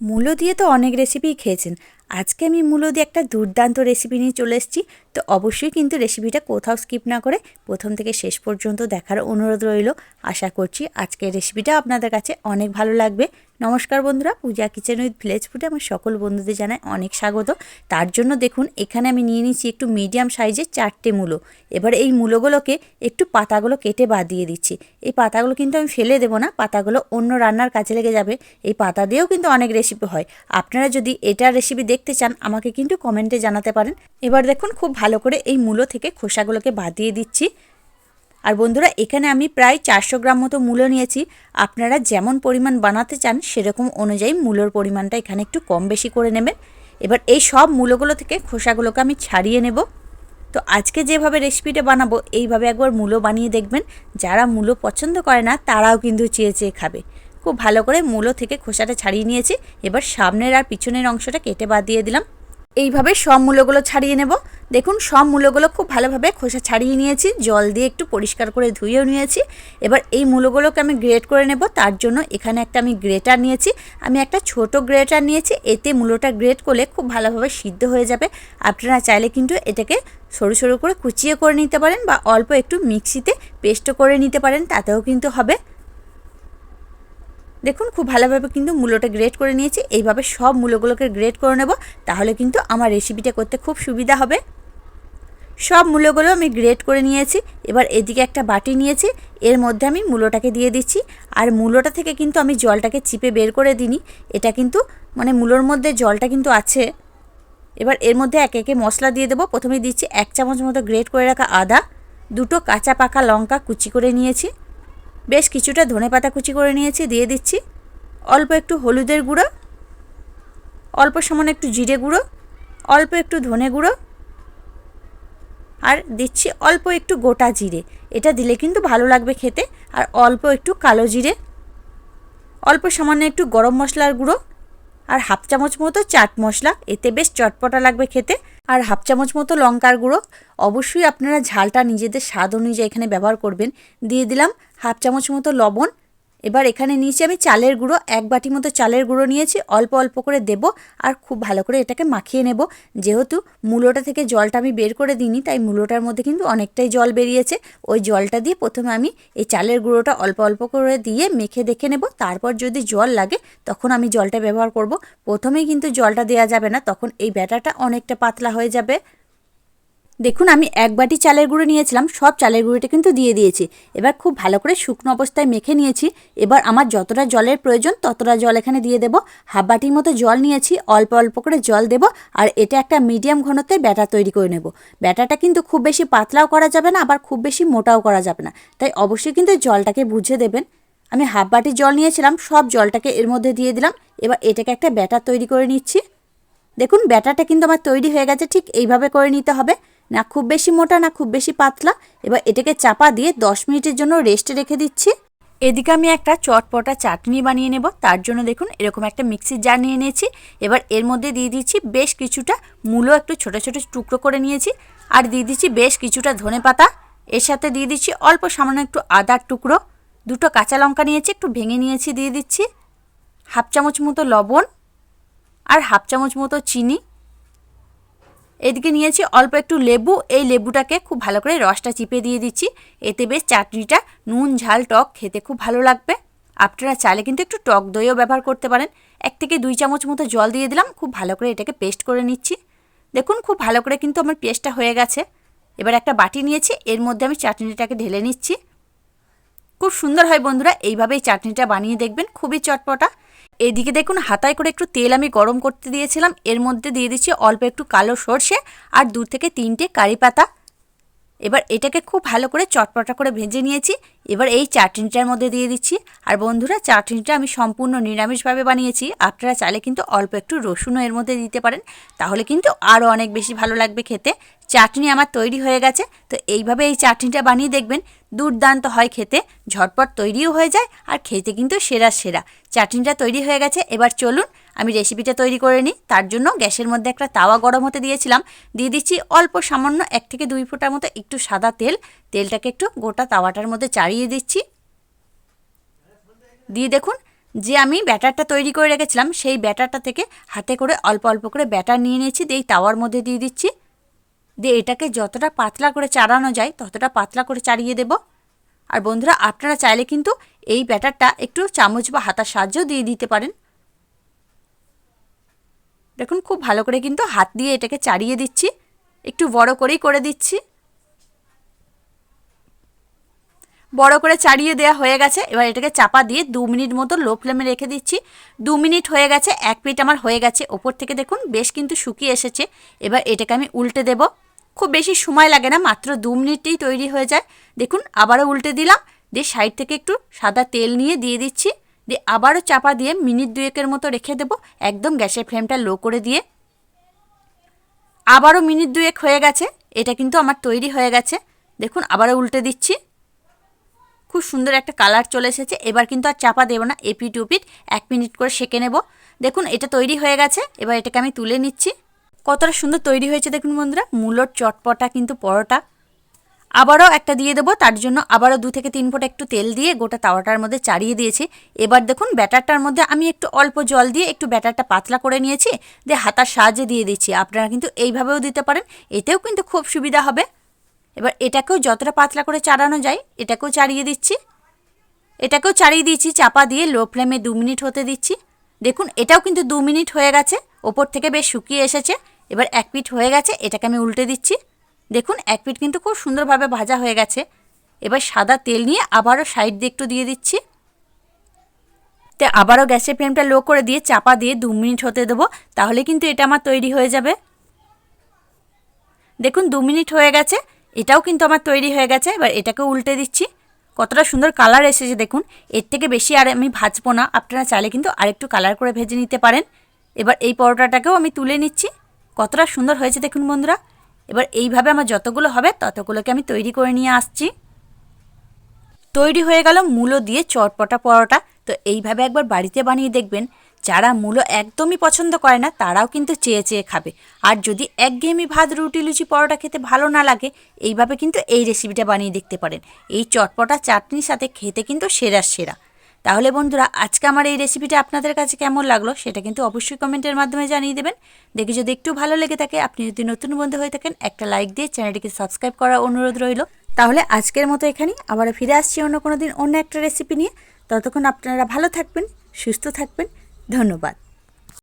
মূলো দিয়ে তো অনেক রেসিপি খেয়েছেন। আজকে আমি মূলো দিয়ে একটা দুর্দান্ত রেসিপি নিয়ে চলে এসেছি। তো অবশ্যই কিন্তু রেসিপিটা কোথাও স্কিপ না করে প্রথম থেকে শেষ পর্যন্ত দেখার অনুরোধ রইল। আশা করছি আজকের রেসিপিটা আপনাদের কাছে অনেক ভালো লাগবে। নমস্কার বন্ধুরা, পূজা কিচেন উইথ ভিলেজ ফুডে আমার সকল বন্ধুদের জানাই অনেক স্বাগত। তার জন্য দেখুন, এখানে আমি নিয়ে নিচ্ছি একটু মিডিয়াম সাইজের চারটে মূলো। এবার এই মূলোগুলোকে একটু পাতাগুলো কেটে বাদ দিয়ে দিচ্ছি। এই পাতাগুলো কিন্তু আমি ফেলে দেবো না, পাতাগুলো অন্য রান্নার কাজে লেগে যাবে। এই পাতা দিয়েও কিন্তু অনেক রেসিপি হয়। আপনারা যদি এটার রেসিপি দেখতে চান, আমাকে কিন্তু কমেন্টে জানাতে পারেন। এবার দেখুন, খুব ভালো করে এই মূলো থেকে খোসাগুলোকে বাদ দিয়ে দিচ্ছি। আর বন্ধুরা, এখানে আমি প্রায় চারশো গ্রাম মতো মূলো নিয়েছি। আপনারা যেমন পরিমাণ বানাতে চান, সেরকম অনুযায়ী মূলোর পরিমাণটা এখানে একটু কম বেশি করে নেবেন। এবার এই সব মূলোগুলো থেকে খোসাগুলোকে আমি ছাড়িয়ে নেব। তো আজকে যেভাবে রেসিপিটা বানাবো, এইভাবে একবার মূলো বানিয়ে দেখবেন। যারা মূলো পছন্দ করে না, তারাও কিন্তু চেয়ে চেয়ে খাবে। খুব ভালো করে মূলো থেকে খোসাটা ছাড়িয়ে নিয়েছি। এবার সামনের আর পিছনের অংশটা কেটে বাদ দিয়ে দিলাম। এইভাবে সব মূলগুলো ছাড়িয়ে নেব। দেখুন, সব মূলগুলো খুব ভালোভাবে খোসা ছাড়িয়ে নিয়েছি। জল দিয়ে একটু পরিষ্কার করে ধুয়েও নিয়েছি। এবার এই মূলগুলোকে আমি গ্রেট করে নেব। তার জন্য এখানে একটা আমি গ্রেটার নিয়েছি। আমি একটা ছোট গ্রেটার নিয়েছি। এতে মূলোটা গ্রেট করলে খুব ভালোভাবে সিদ্ধ হয়ে যাবে। আপনারা চাইলে কিন্তু এটাকে সরু সরু করে কুচিয়ে করে নিতে পারেন বা অল্প একটু মিক্সিতে পেস্টও করে নিতে পারেন। তাতেও কিন্তু হবে। দেখুন, খুব ভালোভাবে কিন্তু মূলোটা গ্রেট করে নিয়েছি। এইভাবে সব মূলোগুলোকে গ্রেট করে নেব, তাহলে কিন্তু আমার রেসিপিটা করতে খুব সুবিধা হবে। সব মূলোগুলো আমি গ্রেট করে নিয়েছি। এবার এদিকে একটা বাটি নিয়েছি, এর মধ্যে আমি মূলোটাকে দিয়ে দিচ্ছি। আর মূলোটা থেকে কিন্তু আমি জলটাকে চিপে বের করে দিইনি। এটা কিন্তু মানে মূলোর মধ্যে জলটা কিন্তু আছে। এবার এর মধ্যে একে একে মশলা দিয়ে দেবো। প্রথমে দিচ্ছি এক চামচ মতো গ্রেট করে রাখা আদা, দুটো কাঁচা পাকা লঙ্কা কুচি করে নিয়েছি। বেশ কিছুটা ধনে পাতা কুচি করে নিয়েছি, দিয়ে দিচ্ছি। অল্প একটু হলুদের গুঁড়ো, অল্প সামান্য একটু জিরে গুঁড়ো, অল্প একটু ধনে গুঁড়ো, আর দিচ্ছি অল্প একটু গোটা জিরে। এটা দিলে কিন্তু ভালো লাগবে খেতে। আর অল্প একটু কালো জিরে, অল্প সামান্য একটু গরম মশলার গুঁড়ো আর হাফ চামচ মতো চাট মশলা, এতে বেশ চটপটা লাগবে খেতে। আর হাফ চামচ মতো লঙ্কার গুঁড়ো। অবশ্যই আপনারা ঝালটা নিজেদের স্বাদ অনুযায়ী এখানে ব্যবহার করবেন। দিয়ে দিলাম হাফ চামচ মতো লবণ। এবার এখানে নিয়েছি আমি চালের গুঁড়ো। এক বাটি মতো চালের গুঁড়ো নিয়েছি। অল্প অল্প করে দেব আর খুব ভালো করে এটাকে মাখিয়ে নেব। যেহেতু মূলোটা থেকে জলটা আমি বের করে দিইনি, তাই মূলোটার মধ্যে কিন্তু অনেকটাই জল বেরিয়েছে। ওই জলটা দিয়ে প্রথমে আমি এই চালের গুঁড়োটা অল্প অল্প করে দিয়ে মেখে দেখে নেব। তারপর যদি জল লাগে, তখন আমি জলটা ব্যবহার করব। প্রথমেই কিন্তু জলটা দেওয়া যাবে না, তখন এই ব্যাটাটা অনেকটা পাতলা হয়ে যাবে। দেখুন, আমি এক বাটি চালের গুঁড়ো নিয়েছিলাম, সব চালের গুঁড়োটা কিন্তু দিয়ে দিয়েছি। এবার খুব ভালো করে শুকনো অবস্থায় মেখে নিয়েছি। এবার আমার যতটা জলের প্রয়োজন, ততটা জল এখানে দিয়ে দেব। হাফ বাটির মতো জল নিয়েছি, অল্প অল্প করে জল দেব আর এটা একটা মিডিয়াম ঘনত্বের ব্যাটার তৈরি করে নেব। ব্যাটারটা কিন্তু খুব বেশি পাতলাও করা যাবে না, আবার খুব বেশি মোটাও করা যাবে না। তাই অবশ্যই কিন্তু জলটাকে বুঝে দেবেন। আমি হাফ বাটি জল নিয়েছিলাম, সব জলটাকে এর মধ্যে দিয়ে দিলাম। এবার এটাকে একটা ব্যাটার তৈরি করে নিচ্ছি। দেখুন, ব্যাটারটা কিন্তু আমার তৈরি হয়ে গেছে, ঠিক এইভাবে করে নিতে হবে। না খুব বেশি মোটা, না খুব বেশি পাতলা। এবার এটাকে চাপা দিয়ে দশ মিনিটের জন্য রেস্টে রেখে দিচ্ছি। এদিকে আমি একটা চটপটা চাটনি বানিয়ে নেব। তার জন্য দেখুন, এরকম একটা মিক্সির জার নিয়ে নিয়েছি। এবার এর মধ্যে দিয়ে দিচ্ছি বেশ কিছুটা মূলো একটু ছোট ছোট টুকরো করে নিয়েছি। আর দিয়ে দিচ্ছি বেশ কিছুটা ধনে পাতা। এর সাথে দিয়ে দিচ্ছি অল্প সামান্য একটু আদার টুকরো। দুটো কাঁচা লঙ্কা নিয়েছি, একটু ভেঙে নিয়েছি, দিয়ে দিচ্ছি হাফ চামচ মতো লবণ আর হাফ চামচ মতো চিনি। এদিকে নিয়েছি অল্প একটু লেবু। এই লেবুটাকে খুব ভালো করে রসটা চিপে দিয়ে দিচ্ছি। এতে বেশ চাটনিটা, নুন, ঝাল, টক খেতে খুব ভালো লাগবে। আপনারা চালে কিন্তু একটু টক দইও ব্যবহার করতে পারেন। এক থেকে দুই চামচ মতো জল দিয়ে দিলাম, খুব ভালো করে এটাকে পেস্ট করে নিচ্ছি। দেখুন, খুব ভালো করে কিন্তু আমার পেস্টটা হয়ে গেছে। এবার একটা বাটি নিয়েছি, এর মধ্যে আমি চাটনিটাকে ঢেলে নিচ্ছি। খুব সুন্দর হয় বন্ধুরা, এইভাবেই চাটনিটা বানিয়ে দেখবেন, খুবই চটপটা। এদিকে দেখুন, হাতায় করে একটু তেল আমি গরম করতে দিয়েছিলাম। এর মধ্যে দিয়ে দিচ্ছি অল্প একটু কালো সর্ষে আর দু থেকে তিনটে কারি পাতা। এবার এটাকে খুব ভালো করে চটপটা করে ভেজে নিয়েছি। এবার এই চাটনিটার মধ্যে দিয়ে দিচ্ছি। আর বন্ধুরা চাটনিটা আমি সম্পূর্ণ নিরামিষভাবে বানিয়েছি। আপনারা চাইলে কিন্তু অল্প একটু রসুনও এর মধ্যে দিতে পারেন। তাহলে কিন্তু আরও অনেক বেশি ভালো লাগবে খেতে। চাটনি আমার তৈরি হয়ে গেছে। তো এইভাবে এই চাটনিটা বানিয়ে দেখবেন, দুর্দান্ত হয় খেতে। ঝটপট তৈরিও হয়ে যায় আর খেতে কিন্তু সেরা সেরা। চাটনিটা তৈরি হয়ে গেছে। এবার চলুন আমি রেসিপিটা তৈরি করে নিই। তার জন্য গ্যাসের মধ্যে একটা তাওয়া গরম হতে দিয়েছিলাম। দিয়ে দিচ্ছি অল্প সামান্য এক থেকে দুই ফোঁটার মতো একটু সাদা তেল। তেলটাকে একটু গোটা তাওয়াটার মধ্যে চাড়িয়ে দিচ্ছি। দিয়ে দেখুন, যে আমি ব্যাটারটা তৈরি করে রেখেছিলাম, সেই ব্যাটারটা থেকে হাতে করে অল্প অল্প করে ব্যাটার নিয়ে নিয়েছি। দিয়ে তাওয়ার মধ্যে দিয়ে দিচ্ছি। দিয়ে এটাকে যতটা পাতলা করে চাড়ানো যায়, ততটা পাতলা করে চাড়িয়ে দেব। আর বন্ধুরা, আপনারা চাইলে কিন্তু এই ব্যাটারটা একটু চামচ বা হাতার সাহায্যও দিয়ে দিতে পারেন। দেখুন, খুব ভালো করে কিন্তু হাত দিয়ে এটাকে চাড়িয়ে দিচ্ছি। একটু বড় করেই করে দিচ্ছি। বড় করে চাড়িয়ে দেওয়া হয়ে গেছে। এবার এটাকে চাপা দিয়ে দু মিনিট মতো লো ফ্লেমে রেখে দিচ্ছি। দু মিনিট হয়ে গেছে, এক পিঠ আমার হয়ে গেছে। ওপর থেকে দেখুন, বেশ কিন্তু শুকিয়ে এসেছে। এবার এটাকে আমি উল্টে দেব। খুব বেশি সময় লাগে না, মাত্র দু মিনিটেই তৈরি হয়ে যায়। দেখুন, আবারও উল্টে দিলাম। দিয়ে সাইড থেকে একটু সাদা তেল নিয়ে দিয়ে দিচ্ছি। দিয়ে আবারও চাপা দিয়ে মিনিট দুয়েকের মতো রেখে দেবো। একদম গ্যাসের ফ্লেমটা লো করে দিয়ে। আবারও মিনিট দুয়েক হয়ে গেছে। এটা কিন্তু আমার তৈরি হয়ে গেছে। দেখুন, আবারও উল্টে দিচ্ছি। খুব সুন্দর একটা কালার চলে এসেছে। এবার কিন্তু আর চাপা দেবো না। এপিট উপিট এক মিনিট করে সেঁকে নেব। দেখুন, এটা তৈরি হয়ে গেছে। এবার এটাকে আমি তুলে নিচ্ছি। কতটা সুন্দর তৈরি হয়েছে দেখুন বন্ধুরা। মূলোর চটপটা কিন্তু পরোটা। আবারও একটা দিয়ে দেবো, তার জন্য আবারও দু থেকে তিন ফোঁটা একটু তেল দিয়ে গোটা তাওয়াটার মধ্যে চাড়িয়ে দিয়েছি। এবার দেখুন, ব্যাটারটার মধ্যে আমি একটু অল্প জল দিয়ে একটু ব্যাটারটা পাতলা করে নিয়েছি, দিয়ে হাতার সাহায্যে দিয়ে দিচ্ছি। আপনারা কিন্তু এইভাবেও দিতে পারেন, এতেও কিন্তু খুব সুবিধা হবে। এবার এটাকেও যতটা পাতলা করে চাড়ানো যায়, এটাকেও চাড়িয়ে দিচ্ছি। এটাকেও চাড়িয়ে দিচ্ছি চাপা দিয়ে লো ফ্লেমে দু মিনিট হতে দিচ্ছি। দেখুন, এটাও কিন্তু দু মিনিট হয়ে গেছে, ওপর থেকে বেশ শুকিয়ে এসেছে। এবার এক পিঠ হয়ে গেছে, এটাকে আমি উল্টে দিচ্ছি। দেখুন, এক পিঠ কিন্তু খুব সুন্দরভাবে ভাজা হয়ে গেছে। এবার সাদা তেল নিয়ে আবারও সাইড দিয়ে একটু দিয়ে দিচ্ছি। তো আবারও গ্যাসের ফ্লেমটা লো করে দিয়ে চাপা দিয়ে দু মিনিট হতে দেবো, তাহলে কিন্তু এটা আমার তৈরি হয়ে যাবে। দেখুন, দু মিনিট হয়ে গেছে, এটাও কিন্তু আমার তৈরি হয়ে গেছে। এবার এটাকে উল্টে দিচ্ছি। কতটা সুন্দর কালার এসেছে দেখুন। এর থেকে বেশি আর আমি ভাজবো না। আপনারা চাইলে কিন্তু আরেকটু কালার করে ভেজে নিতে পারেন। এবার এই পরোটাটাকেও আমি তুলে নিচ্ছি। কতটা সুন্দর হয়েছে দেখুন বন্ধুরা। এবার এইভাবে আমার যতগুলো হবে, ততগুলোকে আমি তৈরি করে নিয়ে আসছি। তৈরি হয়ে গেল মূলো দিয়ে চটপটা পরোটা। তো এইভাবে একবার বাড়িতে বানিয়ে দেখবেন, যারা মূলো একদমই পছন্দ করে না, তারাও কিন্তু চেয়ে চেয়ে খাবে। আর যদি একঘেয়েমি ভাত, রুটি, লুচি, পরোটা খেতে ভালো না লাগে, এইভাবে কিন্তু এই রেসিপিটা বানিয়ে দেখতে পারেন। এই চটপটা চাটনির সাথে খেতে কিন্তু সেরা সেরা। তাহলে বন্ধুরা, আজকে আমার এই রেসিপিটা আপনাদের কাছে কেমন লাগল সেটা কিন্তু অবশ্যই কমেন্টের মাধ্যমে জানিয়ে দেবেন। দেখি যদি একটু ভালো লেগে থাকে, আপনি যদি নতুন বন্ধু হয়ে থাকেন, একটা লাইক দিয়ে চ্যানেলটিকে সাবস্ক্রাইব করার অনুরোধ রইল। তাহলে আজকের মতো এখানেই, আবার ফিরে আসছি অন্য কোনো দিন অন্য একটা রেসিপি নিয়ে। ততক্ষণ আপনারা ভালো থাকবেন, সুস্থ থাকবেন। ধন্যবাদ।